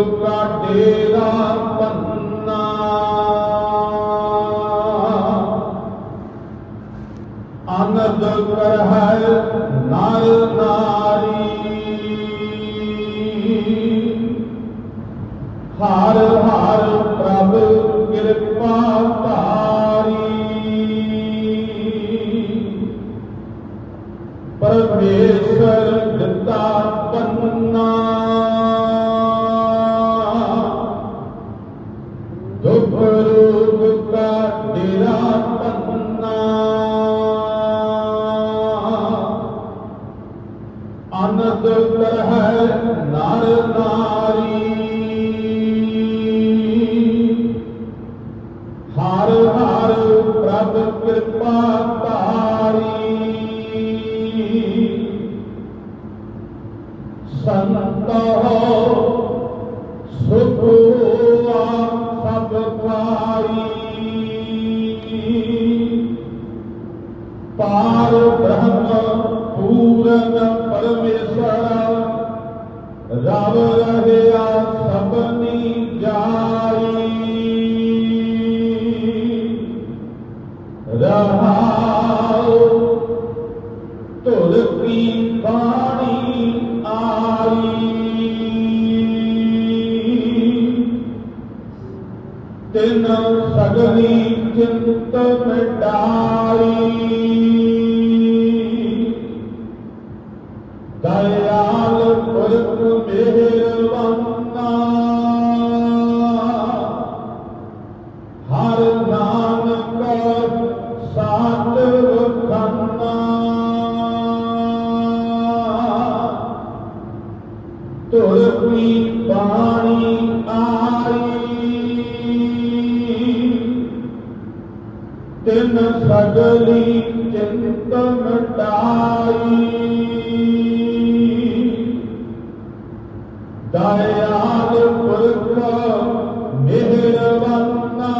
ਰੋਗ ਕਾ ਡੇਰਾ ਪੰਨਾ। ਆਨੰਦ ਕਰ ਹੈ ਨਰ ਨਾਰੀ। ਹਰ ਹਰ ਪ੍ਰਭ ਕਿਰਪਾ ਧਾਰੀ। ਦੁਖ ਰੂਪ ਕਾ ਡੇਰਾ ਪੰਨਾ ਆਨੰਦ ਹੈ ਨਰ ਨਾਰੀ ਹਰ ਹਰ ਪ੍ਰਭ ਕਿਰਪਾ ਧਾਰੀ ਸੰਤੋ ਸੁਖ ਸਭ ਪਾਈ ਪਾਰ ਬ੍ਰਹਮ ਪੂਰਨ ਪਰਮੇਸ਼ਰ ਰਵ ਰਹਿਆ ਸਭਨੀ ਜਾਈ ਰਹਾਉ ਤੁਰ ਕੀ ਬਾਣੀ ਤਿਨ ਸਗਲੀ ਚਿੰਤ ਮਿਟਾਈ। ਦਇਆਲ ਪੁਰਖ ਮਿਹਰਬਾਨਾ ਹਰ ਨਾਨਕ ਸਾਚ ਵਖਾਨਾ। ਤੁਰ ਕੀ ਤਿਨ ਸਗਲੀ ਚਿੰਤ ਮਟਾਈ ਦਇਆਲ ਪੁਰਖ ਮਿਹਰਬਾਨਾ